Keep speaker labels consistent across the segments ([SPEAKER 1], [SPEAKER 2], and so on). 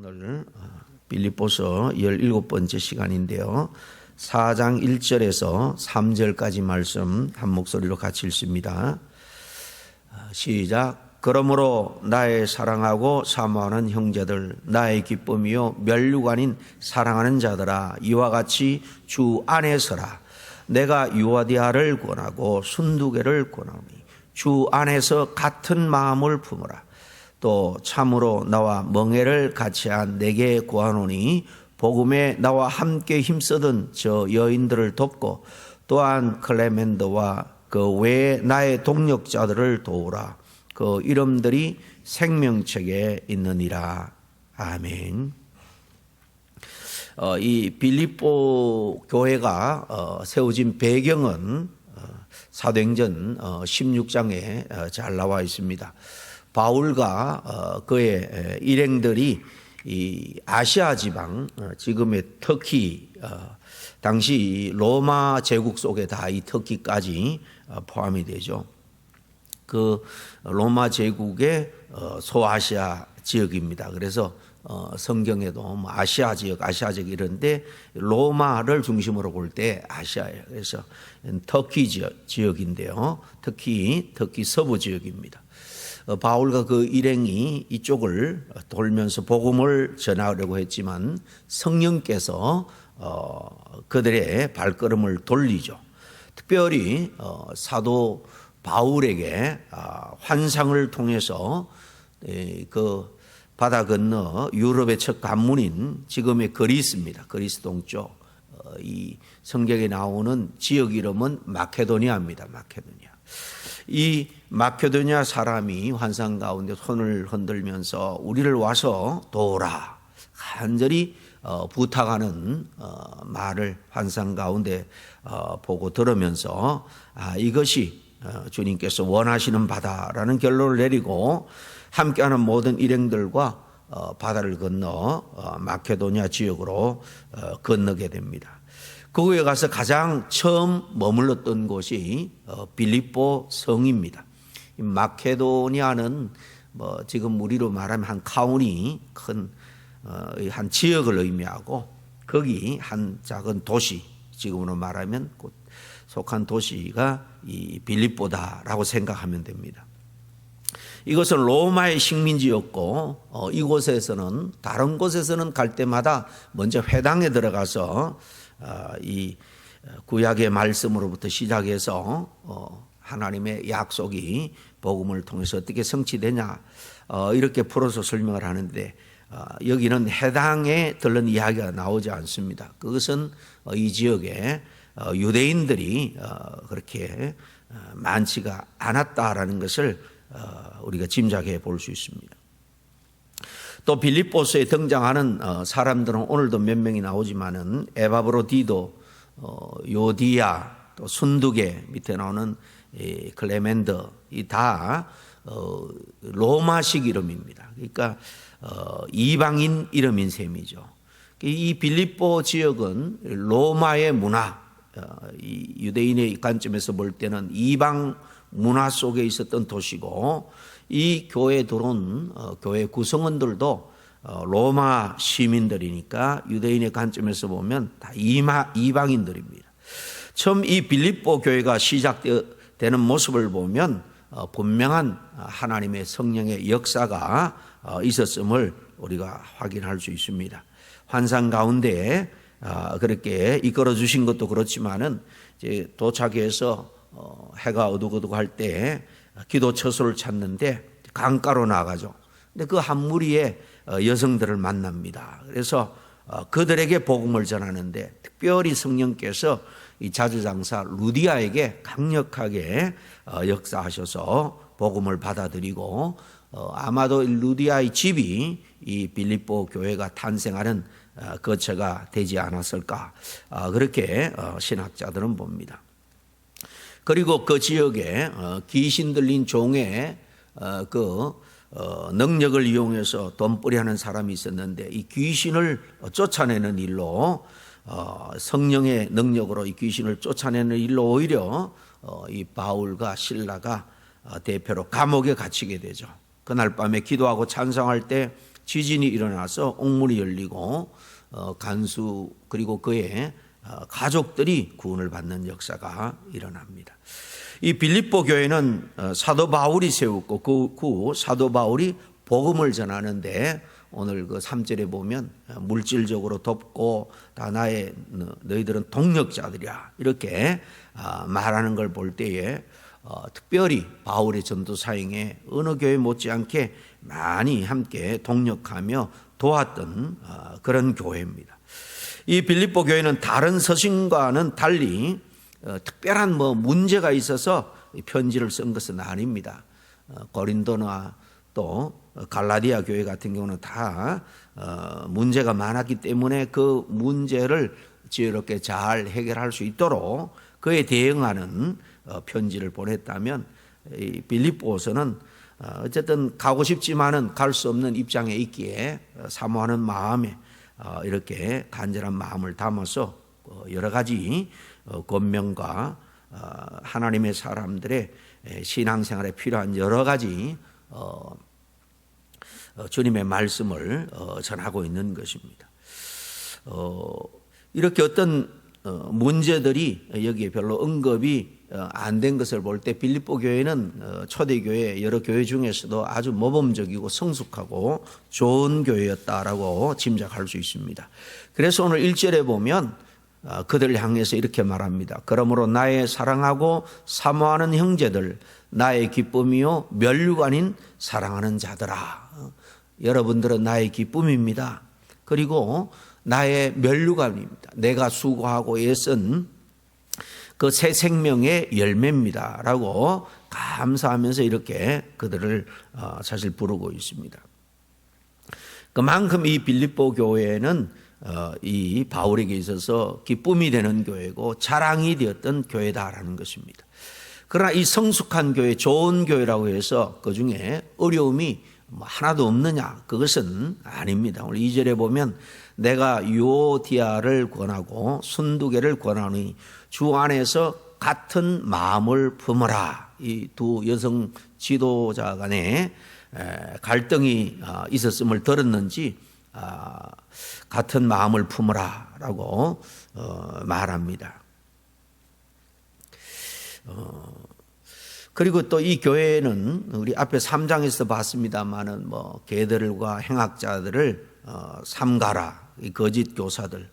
[SPEAKER 1] 오늘 어, 빌립보서 17번째 시간인데요. 4장 1절에서 3절까지 말씀 한 목소리로 같이 읽습니다. 어, 시작. 그러므로 나의 사랑하고 사모하는 형제들, 나의 기쁨이요 멸류관인 사랑하는 자들아, 이와 같이 주 안에서라. 내가 유아디아를 권하고 순두개를 권하니 주 안에서 같은 마음을 품으라. 또 참으로 나와 멍해를 같이 한 내게 구하노니 복음에 나와 함께 힘쓰던 저 여인들을 돕고 또한 클레멘드와 그 외에 나의 동력자들을 도우라. 그 이름들이 생명책에 있느니라. 아멘. 어, 이 빌립보 교회가 어, 세워진 배경은 어, 사도행전 어, 16장에 어, 잘 나와 있습니다. 바울과 어, 그의 에, 일행들이 이 아시아 지방 어, 지금의 터키 어, 당시 이 로마 제국 속에 다 이 터키까지 어, 포함이 되죠. 그 로마 제국의 어, 소아시아 지역입니다. 그래서 어, 성경에도 뭐 아시아 지역, 아시아 지역 이런데 로마를 중심으로 볼 때 아시아예요. 그래서 터키 지역, 지역인데요. 특히 터키 서부 지역입니다. 어, 바울과 그 일행이 이쪽을 돌면서 복음을 전하려고 했지만 성령께서 어, 그들의 발걸음을 돌리죠. 특별히 어, 사도 바울에게 아, 환상을 통해서 에, 그 바다 건너 유럽의 첫 관문인 지금의 그리스입니다. 그리스 동쪽 어, 이 성경에 나오는 지역 이름은 마케도니아입니다. 마케도니아. 이 마케도니아 사람이 환상 가운데 손을 흔들면서 우리를 와서 도우라 간절히 어, 부탁하는 어, 말을 환상 가운데 어, 보고 들으면서 아, 이것이 어, 주님께서 원하시는 바다라는 결론을 내리고 함께하는 모든 일행들과 어, 바다를 건너 어, 마케도니아 지역으로 어, 건너게 됩니다. 그곳에 가서 가장 처음 머물렀던 곳이 어, 빌립보 성입니다. 이 마케도니아는 뭐 지금 우리로 말하면 한 카운이 큰 어, 한 지역을 의미하고 거기 한 작은 도시 지금으로 말하면 곧 속한 도시가 이 빌립보다라고 생각하면 됩니다. 이것은 로마의 식민지였고 어, 이곳에서는 다른 곳에서는 갈 때마다 먼저 회당에 들어가서 어, 이 구약의 말씀으로부터 시작해서 어, 하나님의 약속이 복음을 통해서 어떻게 성취되냐 어, 이렇게 풀어서 설명을 하는데 어, 여기는 해당에 들른 이야기가 나오지 않습니다. 그것은 어, 이 지역에 어, 유대인들이 어, 그렇게 어, 많지가 않았다라는 것을 어, 우리가 짐작해 볼 수 있습니다. 또 빌립보스에 등장하는 어, 사람들은 오늘도 몇 명이 나오지만은 에바브로디도, 어, 요디아, 또 순두개 밑에 나오는 이 클레멘드 이다 어, 로마식 이름입니다. 그러니까 어, 이방인 이름인 셈이죠. 이 빌립보 지역은 로마의 문화, 유대인의 관점에서 볼 때는 이방 문화 속에 있었던 도시고 이 교회에 들어온 어, 교회 구성원들도 어, 로마 시민들이니까 유대인의 관점에서 보면 다 이마, 이방인들입니다. 처음 이 빌립보 교회가 시작되는 모습을 보면 어, 분명한 하나님의 성령의 역사가 어, 있었음을 우리가 확인할 수 있습니다. 환상 가운데 아, 그렇게 이끌어 주신 것도 그렇지만은 도착해서 어, 해가 어둑어둑 할 때 기도 처소를 찾는데 강가로 나가죠. 근데 그 한 무리의 어, 여성들을 만납니다. 그래서 어, 그들에게 복음을 전하는데 특별히 성령께서 이 자주장사 루디아에게 강력하게 어, 역사하셔서 복음을 받아들이고 어, 아마도 이 루디아의 집이 이 빌립보 교회가 탄생하는 어, 거처가 되지 않았을까 어, 그렇게 어, 신학자들은 봅니다. 그리고 그 지역에 어, 귀신 들린 종의 어, 그 어, 능력을 이용해서 돈벌이하는 사람이 있었는데 이 귀신을 쫓아내는 일로 어, 성령의 능력으로 이 귀신을 쫓아내는 일로 오히려 어, 이 바울과 신라가 어, 대표로 감옥에 갇히게 되죠. 그날 밤에 기도하고 찬송할 때 지진이 일어나서 옥물이 열리고 어, 간수 그리고 그의 어, 가족들이 구원을 받는 역사가 일어납니다. 이 빌립보 교회는 어, 사도 바울이 세웠고 그, 그 사도 바울이 복음을 전하는데 오늘 그 3절에 보면 어, 물질적으로 돕고 다 나의 너- 너희들은 동력자들이야 이렇게 아, 말하는 걸 볼 때에 어, 특별히 바울의 전도 사행에 어느 교회 못지않게 많이 함께 동력하며 도왔던 어, 그런 교회입니다. 이 빌립보 교회는 다른 서신과는 달리 어, 특별한 뭐 문제가 있어서 이 편지를 쓴 것은 아닙니다. 어, 고린도나 또 갈라디아 교회 같은 경우는 다 어, 문제가 많았기 때문에 그 문제를 지혜롭게 잘 해결할 수 있도록 그에 대응하는 어, 편지를 보냈다면 이 빌립보서는 어, 어쨌든 가고 싶지만은 갈 수 없는 입장에 있기에 어, 사모하는 마음에 어, 이렇게 간절한 마음을 담아서 어, 여러 가지 어, 권면과 어, 하나님의 사람들의 에, 신앙생활에 필요한 여러 가지 어, 어, 주님의 말씀을 어, 전하고 있는 것입니다. 어, 이렇게 어떤 어, 문제들이 여기에 별로 언급이 어, 안 된 것을 볼 때 빌립보 교회는 어, 초대교회 여러 교회 중에서도 아주 모범적이고 성숙하고 좋은 교회였다라고 짐작할 수 있습니다. 그래서 오늘 1절에 보면 어, 그들을 향해서 이렇게 말합니다. 그러므로 나의 사랑하고 사모하는 형제들, 나의 기쁨이요 아닌 사랑하는 자들아. 어, 여러분들은 나의 기쁨입니다. 그리고 나의 멸류관입니다. 내가 수고하고 애쓴 그 새 생명의 열매입니다. 라고 감사하면서 이렇게 그들을 어, 사실 부르고 있습니다. 그만큼 이 빌립보 교회는 어, 이 바울에게 있어서 기쁨이 되는 교회고 자랑이 되었던 교회다라는 것입니다. 그러나 이 성숙한 교회, 좋은 교회라고 해서 그 중에 어려움이 뭐 하나도 없느냐? 그것은 아닙니다. 오늘 2절에 보면 내가 유오디아를 권하고 순두개를 권하니 주 안에서 같은 마음을 품어라. 이 두 여성 지도자 간에 에, 갈등이 아, 있었음을 들었는지 아, 같은 마음을 품어라라고 어, 말합니다. 그리고 또 이 교회는 우리 앞에 3장에서 봤습니다만은 뭐 개들과 행악자들을 어, 삼가라 이 거짓 교사들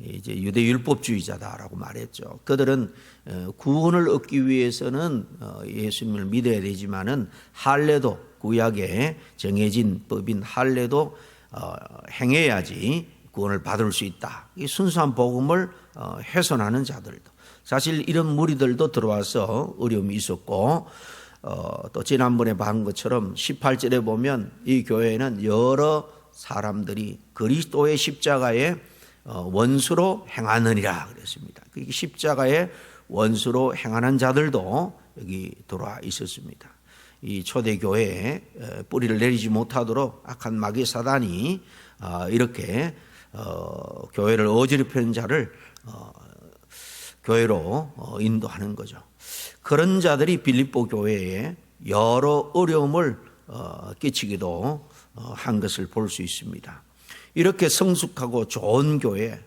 [SPEAKER 1] 이제 유대 율법주의자다라고 말했죠. 그들은 어, 구원을 얻기 위해서는 어, 예수님을 믿어야 되지만은 할례도 구약에 정해진 법인 할례도 어, 행해야지 구원을 받을 수 있다. 이 순수한 복음을 어, 훼손하는 자들도 사실 이런 무리들도 들어와서 어려움이 있었고 어, 또 지난번에 본 것처럼 18절에 보면 이 교회는 여러 사람들이 그리스도의 십자가에 어, 원수로 행하느니라 그랬습니다. 그 십자가에 원수로 행하는 자들도 여기 들어와 있었습니다. 이 초대 교회에 어, 뿌리를 내리지 못하도록 악한 마귀 사단이 어, 이렇게 어, 교회를 어지럽히는 자를 어, 교회로 어, 인도하는 거죠. 그런 자들이 빌립보 교회에 여러 어려움을 어, 끼치기도 어, 한 것을 볼 수 있습니다. 이렇게 성숙하고 좋은 교회,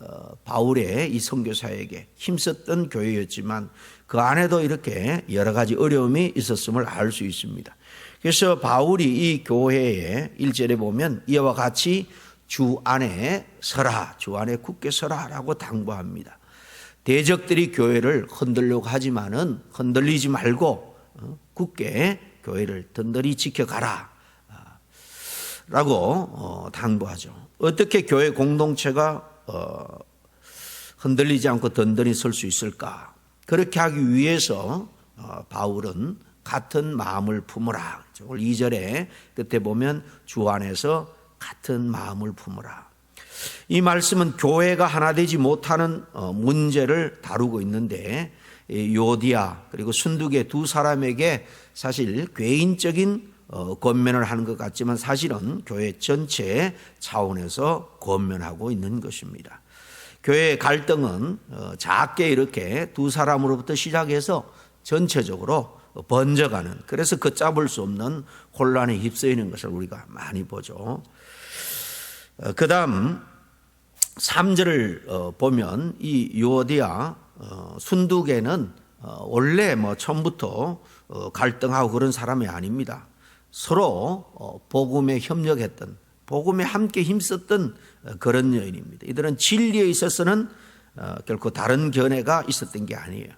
[SPEAKER 1] 어, 바울의 이 선교사에게 힘썼던 교회였지만 그 안에도 이렇게 여러 가지 어려움이 있었음을 알 수 있습니다. 그래서 바울이 이 교회에 일절에 보면 이와 같이 주 안에 서라, 주 안에 굳게 서라라고 당부합니다. 대적들이 교회를 흔들려고 하지만은 흔들리지 말고 어, 굳게 교회를 든든히 지켜가라. 아, 라고 어, 당부하죠. 어떻게 교회 공동체가 어, 흔들리지 않고 든든히 설 수 있을까? 그렇게 하기 위해서 어, 바울은 같은 마음을 품으라. 오늘 2절에 끝에 보면 주 안에서 같은 마음을 품으라. 이 말씀은 교회가 하나 되지 못하는 어, 문제를 다루고 있는데 이 요디아 그리고 순두계 두 사람에게 사실 개인적인 어, 권면을 하는 것 같지만 사실은 교회 전체 차원에서 권면하고 있는 것입니다. 교회의 갈등은 어, 작게 이렇게 두 사람으로부터 시작해서 전체적으로 번져가는 그래서 걷잡을 수 없는 혼란에 휩싸이는 것을 우리가 많이 보죠. 그 다음 3절을 보면 이 요디아 어, 순두개는 어, 원래 뭐 처음부터 어, 갈등하고 그런 사람이 아닙니다. 서로 어, 복음에 협력했던 복음에 함께 힘썼던 어, 그런 여인입니다. 이들은 진리에 있어서는 어, 결코 다른 견해가 있었던 게 아니에요.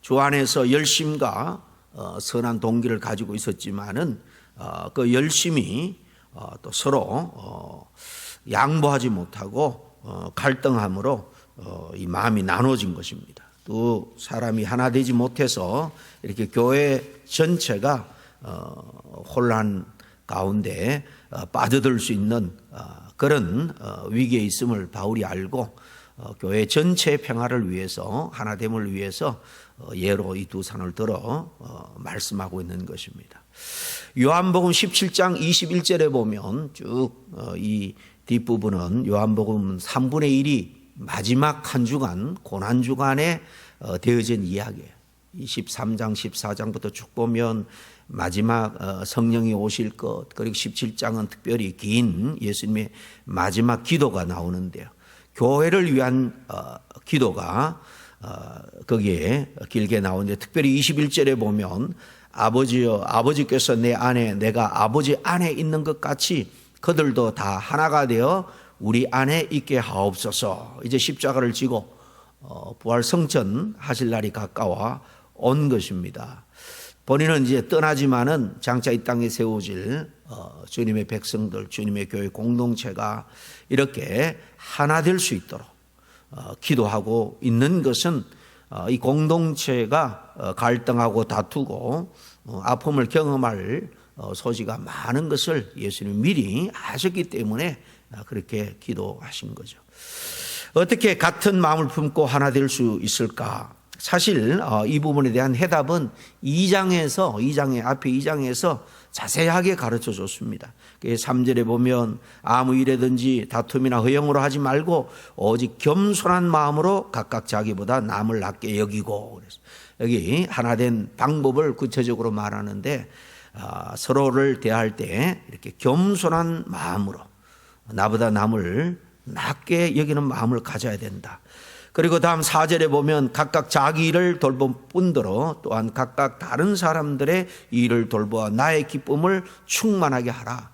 [SPEAKER 1] 주 안에서 열심과 어, 선한 동기를 가지고 있었지만은 어, 그 열심이 어, 또 서로 어, 양보하지 못하고 어, 갈등함으로 어, 이 마음이 나눠진 것입니다. 또 사람이 하나 되지 못해서 이렇게 교회 전체가 어, 혼란 가운데 어, 빠져들 수 있는 어, 그런 어, 위기에 있음을 바울이 알고 어, 교회 전체의 평화를 위해서 하나됨을 위해서 어, 예로 이 두 산을 들어 어, 말씀하고 있는 것입니다. 요한복음 17장 21절에 보면 쭉 이 뒷부분은 요한복음 3분의 1이 마지막 한 주간 고난 주간에 어, 되어진 이야기예요. 23장 14장부터 쭉 보면 마지막 어, 성령이 오실 것 그리고 17장은 특별히 긴 예수님의 마지막 기도가 나오는데요. 교회를 위한 어, 기도가 어, 거기에 길게 나오는데 특별히 21절에 보면 아버지여 아버지께서 내 안에 내가 아버지 안에 있는 것 같이 그들도 다 하나가 되어 우리 안에 있게 하옵소서. 이제 십자가를 지고 어, 부활 성천 하실 날이 가까워 온 것입니다. 본인은 이제 떠나지만은 장차 이 땅에 세워질 어, 주님의 백성들, 주님의 교회 공동체가 이렇게 하나 될 수 있도록 어, 기도하고 있는 것은 어, 이 공동체가 어, 갈등하고 다투고 어, 아픔을 경험할 어, 소지가 많은 것을 예수님 미리 아셨기 때문에 어, 그렇게 기도하신 거죠. 어떻게 같은 마음을 품고 하나 될 수 있을까? 사실 어, 이 부분에 대한 해답은 2장에서 2장의 앞에 2장에서 자세하게 가르쳐 줬습니다. 3절에 보면 아무 일에든지 다툼이나 허영으로 하지 말고 오직 겸손한 마음으로 각각 자기보다 남을 낮게 여기고 그래서 여기 하나 된 방법을 구체적으로 말하는데 아, 서로를 대할 때 이렇게 겸손한 마음으로 나보다 남을 낮게 여기는 마음을 가져야 된다. 그리고 다음 4절에 보면 각각 자기 일을 돌볼 뿐더러 또한 각각 다른 사람들의 일을 돌보아 나의 기쁨을 충만하게 하라.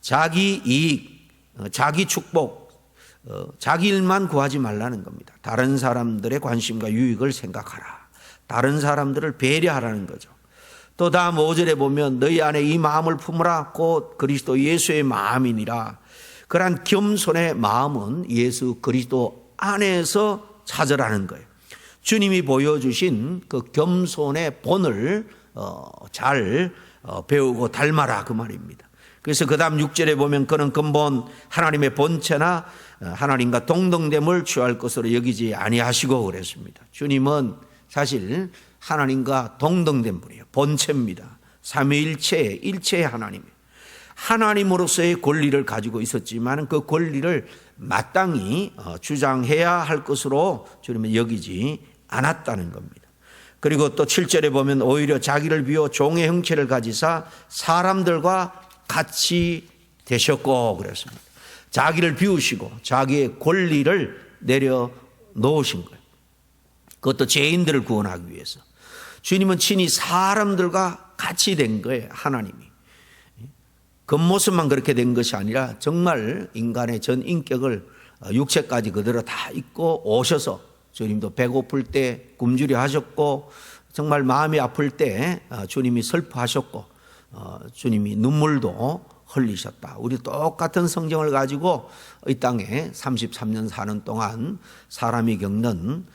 [SPEAKER 1] 자기 이익, 어, 자기 축복, 어, 자기 일만 구하지 말라는 겁니다. 다른 사람들의 관심과 유익을 생각하라. 다른 사람들을 배려하라는 거죠. 또 다음 5절에 보면 너희 안에 이 마음을 품으라 곧 그리스도 예수의 마음이니라. 그러한 겸손의 마음은 예수 그리스도 안에서 찾으라는 거예요. 주님이 보여주신 그 겸손의 본을 어, 잘 어, 배우고 닮아라 그 말입니다. 그래서 그 다음 6절에 보면 그는 근본 하나님의 본체나 어, 하나님과 동등됨을 취할 것으로 여기지 아니하시고 그랬습니다. 주님은 사실 하나님과 동등된 분이에요. 본체입니다. 삼위일체의 일체의 하나님이에요. 하나님으로서의 권리를 가지고 있었지만 그 권리를 마땅히 어, 주장해야 할 것으로 주님은 여기지 않았다는 겁니다. 그리고 또 7절에 보면 오히려 자기를 비워 종의 형체를 가지사 사람들과 같이 되셨고 그랬습니다. 자기를 비우시고 자기의 권리를 내려 놓으신 거예요. 그것도 죄인들을 구원하기 위해서. 주님은 친히 사람들과 같이 된 거예요. 하나님이. 겉모습만 그렇게 된 것이 아니라 정말 인간의 전 인격을 어, 육체까지 그대로 다 입고 오셔서 주님도 배고플 때 굶주려 하셨고 정말 마음이 아플 때 어, 주님이 슬퍼하셨고 어, 주님이 눈물도 흘리셨다. 우리 똑같은 성경을 가지고 이 땅에 33년 사는 동안 사람이 겪는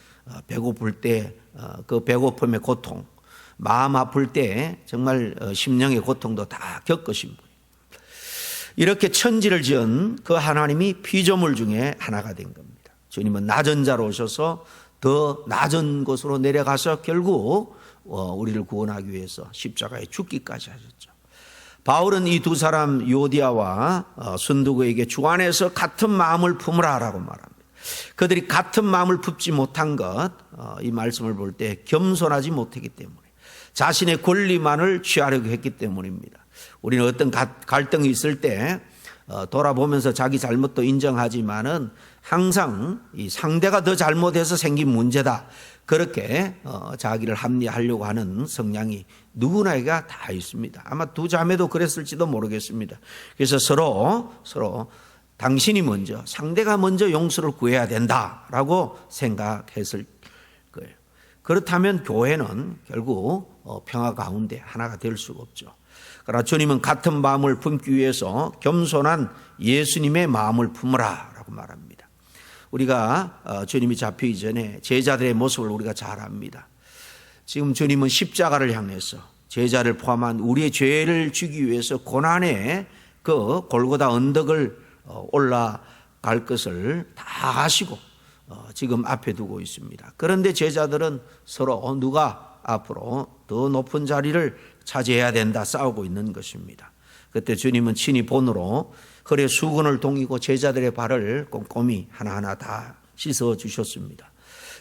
[SPEAKER 1] 배고플 때 그 배고픔의 고통, 마음 아플 때 정말 심령의 고통도 다 겪으신 분. 이렇게 천지를 지은 그 하나님이 피조물 중에 하나가 된 겁니다. 주님은 낮은 자로 오셔서 더 낮은 곳으로 내려가서 결국 어, 우리를 구원하기 위해서 십자가에 죽기까지 하셨죠. 바울은 이 두 사람 요디아와 어, 순두그에게 주 안에서 같은 마음을 품으라라고 말합니다. 그들이 같은 마음을 품지 못한 것, 어, 이 말씀을 볼 때 겸손하지 못했기 때문에 자신의 권리만을 취하려고 했기 때문입니다. 우리는 어떤 가- 갈등이 있을 때 어, 돌아보면서 자기 잘못도 인정하지만은 항상 이 상대가 더 잘못해서 생긴 문제다. 그렇게 어, 자기를 합리하려고 하는 성향이 누구나가 다 있습니다. 아마 두 자매도 그랬을지도 모르겠습니다. 그래서 서로 서로 당신이 먼저 상대가 먼저 용서를 구해야 된다라고 생각했을 거예요. 그렇다면 교회는 결국 어, 평화 가운데 하나가 될 수가 없죠. 그러나 주님은 같은 마음을 품기 위해서 겸손한 예수님의 마음을 품으라라고 말합니다. 우리가 어, 주님이 잡히기 전에 제자들의 모습을 우리가 잘 압니다. 지금 주님은 십자가를 향해서 제자를 포함한 우리의 죄를 주기 위해서 고난의 그 골고다 언덕을 어, 올라갈 것을 다 하시고 어, 지금 앞에 두고 있습니다. 그런데 제자들은 서로 누가 앞으로 더 높은 자리를 차지해야 된다 싸우고 있는 것입니다. 그때 주님은 친히 본으로 허리에 수건을 동이고 제자들의 발을 꼼꼼히 하나하나 다 씻어 주셨습니다.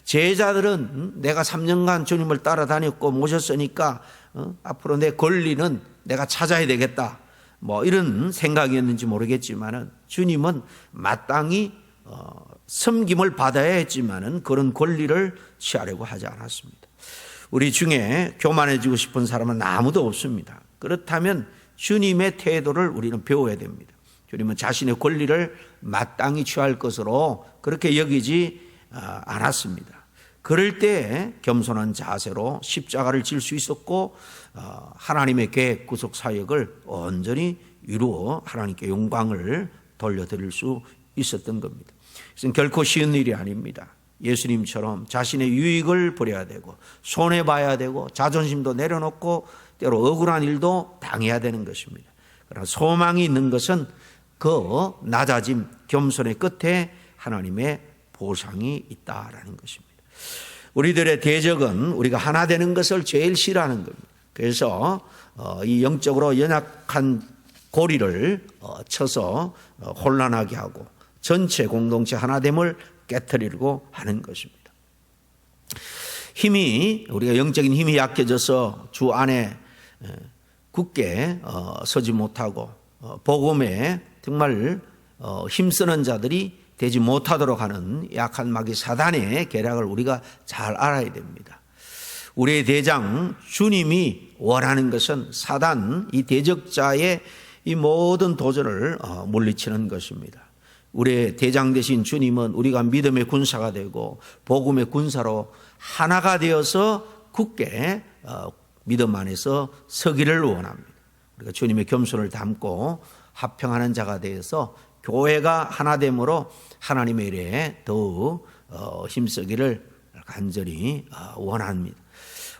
[SPEAKER 1] 제자들은 내가 3년간 주님을 따라다녔고 모셨으니까 어, 앞으로 내 권리는 내가 찾아야 되겠다. 뭐 이런 생각이었는지 모르겠지만은 주님은 마땅히 어, 섬김을 받아야 했지만은 그런 권리를 취하려고 하지 않았습니다. 우리 중에 교만해지고 싶은 사람은 아무도 없습니다. 그렇다면 주님의 태도를 우리는 배워야 됩니다. 주님은 자신의 권리를 마땅히 취할 것으로 그렇게 여기지 아, 않았습니다. 그럴 때 겸손한 자세로 십자가를 질 수 있었고 어, 하나님의 계획 구속 사역을 온전히 이루어 하나님께 영광을 돌려드릴 수 있었던 겁니다. 이것은 결코 쉬운 일이 아닙니다. 예수님처럼 자신의 유익을 버려야 되고 손해 봐야 되고 자존심도 내려놓고 때로 억울한 일도 당해야 되는 것입니다. 그러나 소망이 있는 것은 그 낮아짐, 겸손의 끝에 하나님의 보상이 있다라는 것입니다. 우리들의 대적은 우리가 하나 되는 것을 제일 싫어하는 겁니다. 그래서 어, 이 영적으로 연약한 고리를 어, 쳐서 어, 혼란하게 하고 전체 공동체 하나됨을 깨뜨리려고 하는 것입니다. 힘이 우리가 영적인 힘이 약해져서 주 안에 에, 굳게 어, 서지 못하고 어, 복음에 정말 어, 힘쓰는 자들이 되지 못하도록 하는 약한 마귀 사단의 계략을 우리가 잘 알아야 됩니다. 우리의 대장 주님이 원하는 것은 사단 이 대적자의 이 모든 도전을 어, 물리치는 것입니다. 우리의 대장 되신 주님은 우리가 믿음의 군사가 되고 복음의 군사로 하나가 되어서 굳게 어, 믿음 안에서 서기를 원합니다. 우리가 주님의 겸손을 담고 합평하는 자가 되어서 교회가 하나됨으로 하나님의 일에 더욱 어, 힘쓰기를 간절히 어, 원합니다.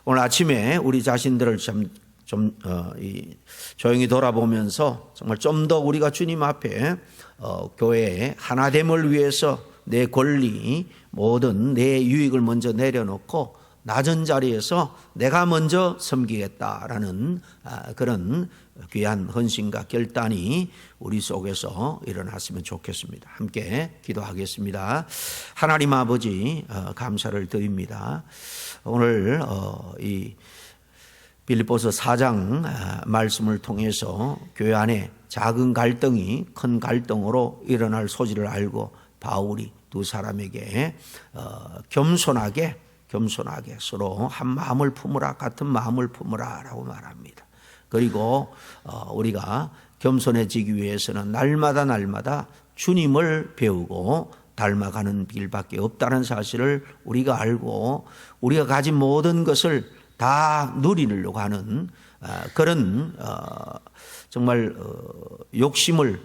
[SPEAKER 1] 오늘 아침에 우리 자신들을 좀, 좀 어, 이, 조용히 돌아보면서 정말 좀 더 우리가 주님 앞에 어, 교회의 하나됨을 위해서 내 권리 모든 내 유익을 먼저 내려놓고 낮은 자리에서 내가 먼저 섬기겠다라는 아, 그런 귀한 헌신과 결단이 우리 속에서 일어났으면 좋겠습니다. 함께 기도하겠습니다. 하나님 아버지 어, 감사를 드립니다. 오늘 어, 이 빌립보서 4장 아, 말씀을 통해서 교회 안에 작은 갈등이 큰 갈등으로 일어날 소지를 알고 바울이 두 사람에게 어, 겸손하게 겸손하게 서로 한 마음을 품으라 같은 마음을 품으라라고 말합니다. 그리고 어, 우리가 겸손해지기 위해서는 날마다 날마다 주님을 배우고 닮아가는 길밖에 없다는 사실을 우리가 알고 우리가 가진 모든 것을 다 누리려고 하는 아, 그런 어, 정말 어, 욕심을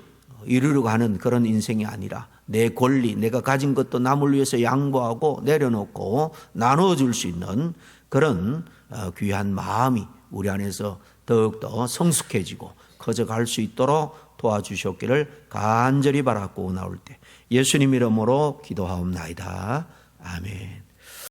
[SPEAKER 1] 이루려고 하는 그런 인생이 아니라 내 권리, 내가 가진 것도 남을 위해서 양보하고 내려놓고 나누어줄 수 있는 그런 어, 귀한 마음이 우리 안에서 더욱더 성숙해지고 커져갈 수 있도록 도와주셨기를 간절히 바라고 나올 때 예수님 이름으로 기도하옵나이다. 아멘.